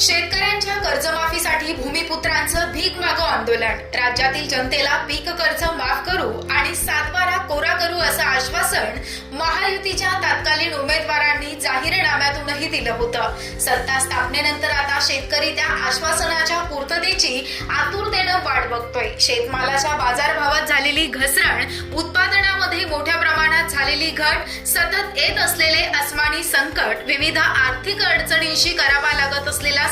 शेतकऱ्यांच्या कर्जमाफीसाठी भूमिपुत्रांचं भीक मागो आंदोलन. राज्यातील जनतेला पीक कर्ज माफ करू आणि सातबारा कोरा करू असं आश्वासन महायुतीच्या तत्कालीन उमेदवारांनी जाहीरनाम्यातूनही दिलं होतं. सत्ता स्थापनेनंतर आता शेतकरी त्या आश्वासनाच्या पूर्ततेची आतुरतेनं वाट बघतोय. शेतमालाच्या बाजारभावात झालेली घसरण उत्पादनामध्ये मोठ्या प्रमाणात झालेली घट सतत येत असलेले अस्मानी संकट विविध आर्थिक अडचणींशी करावा लागत असलेला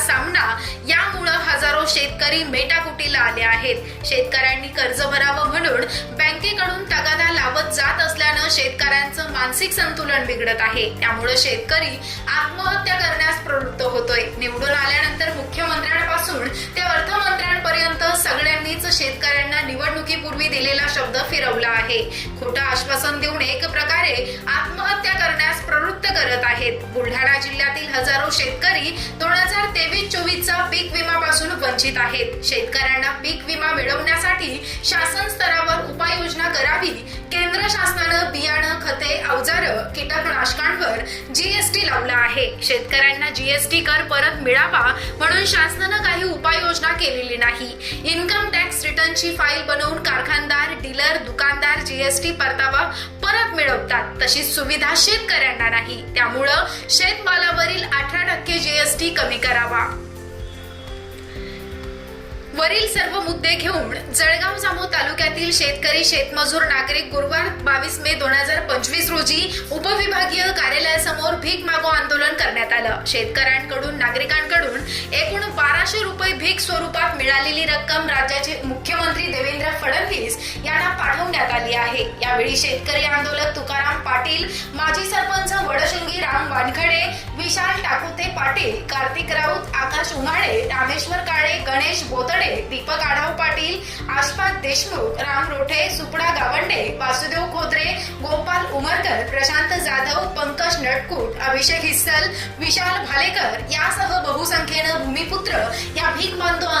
शेतकरी मेटाकुटीला आले आहेत. शेतकऱ्यांनी कर्ज भरावं म्हणून बँकेकडून तगादा लावत जात असल्यानं शेतकऱ्यांचं मानसिक संतुलन बिघडत आहे. त्यामुळे शेतकरी आत्महत्या करण्यास प्रवृत्त होतोय. निवडून आल्यानंतर मुख्यमंत्र्यांपासून ते अर्थमंत्र्यांपर्यंत सगळ्यांनीच शेतकऱ्यांना निवडणुकीपूर्वी दिलेला शब्द फिरवला आहे. खोटं आश्वासन देऊन एक प्रकारे आत्महत्या करण्यास प्रवृत्त करत आहेत. बुलढाणा जिल्ह्यातील हजारो शेतकरी दोन हजार तेवीस चोवीसचा वंचित आहेत. शेतकऱ्यांना पीक विमा मिळवण्यासाठी शासन स्तरावर उपाययोजना करावी. केंद्र शासनानं बियाणं खते अवजारं कीटकनाशकांवर जीएसटी लावला आहे. शेतकऱ्यांना जीएसटी कर परत मिळावा म्हणून शासनानं काही उपाययोजना केलेली नाही. इन्कम टॅक्स रिटर्नची फाईल बनवून कारखानदार डीलर दुकानदार जीएसटी परतावा परत मिळवतात. तशी सुविधा शेतकऱ्यांना नाही. त्यामुळं शेतमालावरील अठरा टक्के जीएसटी कमी करावा. वरील सर्व मुद्दे घेऊन जळगाव जामो तालुक्यातील शेतकरी शेतमजूर नागरिक गुरुवार बावीस मे दोन हजार पंचवीस रोजी उपविभागीय कार्यालयासमोर भीक मागो आंदोलन करण्यात आलं. शेतकऱ्यांकडून नागरिकांकडून एकूण बाराशे रुपये भीक स्वरूपात मिळालेली रक्कम राज्याचे मुख्यमंत्री देवेंद्र फडणवीस यांना पाठवण्यात आली आहे. यावेळी शेतकरी आंदोलक तुकाराम पाटील माजी सरपंच वडशिंगी राम वानखडे विशाल टाकुते पाटील कार्तिक राऊत आकाश उमाळे रामेश्वर काळे गणेश बोतडे दीपक आढाव पाटील आशपाद देशमुख राम रोठे सुपडा गावंडे वासुदेव खोत्रे गोपाल उमरकर प्रशांत जाधव पंकज नटकूट अभिषेक हिस्सल विशाल भालेकर यासह बहुसंख्येनं भूमिपुत्र या भीक बांधव